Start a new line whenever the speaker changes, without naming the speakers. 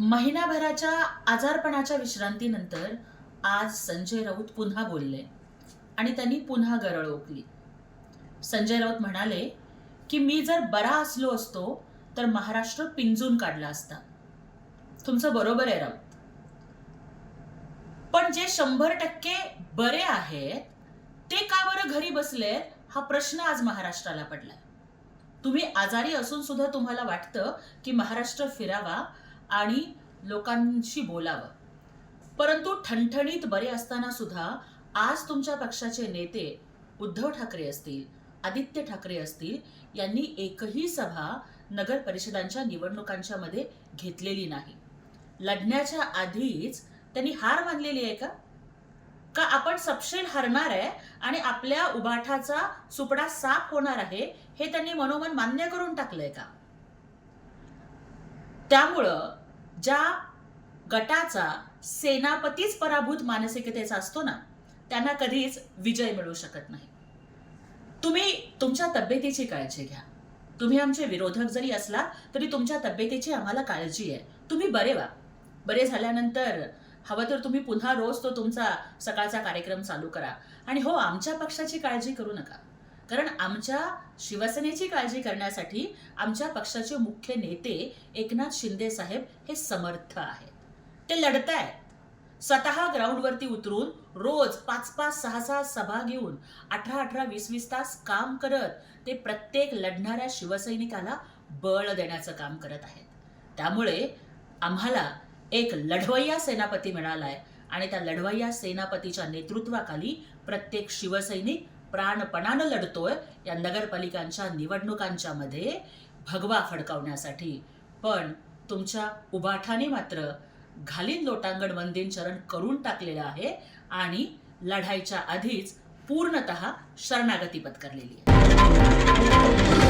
महिनाभराच्या आजारपणाच्या विश्रांतीनंतर आज संजय राऊत पुन्हा बोलले आणि त्यांनी पुन्हा गरळ ओकली. संजय राऊत म्हणाले की मी जर बरा असलो असतो तर महाराष्ट्र पिंजून काढला असता. तुमचं बरोबर आहे राऊत. पण जे शंभर टक्के बरे आहेत ते का बरं घरी बसले हा प्रश्न आज महाराष्ट्राला पडलाय. तुम्ही आजारी असून सुद्धा तुम्हाला वाटतं की महाराष्ट्र फिरावा आणि लोकांशी बोलावं. परंतु ठणठणीत बरे असताना सुद्धा आज तुमच्या पक्षाचे नेते उद्धव ठाकरे असतील आदित्य ठाकरे असतील यांनी एकही सभा नगर परिषदांच्या निवडणुकांच्या मध्ये घेतलेली नाही. लढण्याच्या आधीच त्यांनी हार मानलेली आहे का? का आपण सपशेल हरणार आहे आणि आपल्या उबाठाचा सुपडा साफ होणार आहे हे त्यांनी मनोमन मान्य करून टाकलंय का? त्यामुळं ज्या गटाचा सेनापतीच पराभूत मानसिकतेचा असतो ना त्यांना कधीच विजय मिळू शकत नाही. तुम्ही तुमच्या तब्येतीची काळजी घ्या. तुम्ही आमचे विरोधक जरी असला तरी तुमच्या तब्येतीची आम्हाला काळजी आहे. तुम्ही बरे व्हा. बरे झाल्यानंतर हवं तर तुम्ही पुन्हा रोज तो तुमचा सकाळचा कार्यक्रम चालू करा. आणि हो आमच्या पक्षाची काळजी करू नका. कारण आमच्या शिवसेनेची काळजी करण्यासाठी आमच्या पक्षाचे मुख्य नेते एकनाथ शिंदे साहेब हे समर्थ आहेत. ते लढतायत. स्वतः ग्राउंडवरती उतरून रोज पाच पाच सहा सहा सभा घेऊन अठरा अठरा वीस वीस तास काम करत ते प्रत्येक लढणाऱ्या शिवसैनिकाला बळ देण्याचं काम करत आहेत. त्यामुळे आम्हाला एक लढवय्या सेनापती मिळालाय आणि त्या लढवय्या सेनापतीच्या नेतृत्वाखाली प्रत्येक शिवसैनिक प्राणपणानं लढतोय या नगरपालिकांच्या निवडणुकांच्या मध्ये भगवा फडकावण्यासाठी. पण तुमच्या उभाठाने मात्र घालीन लोटांगण मंदिर चरण करून टाकलेलं आहे आणि लढाईच्या आधीच पूर्णतः शरणागती पत्करलेली आहे.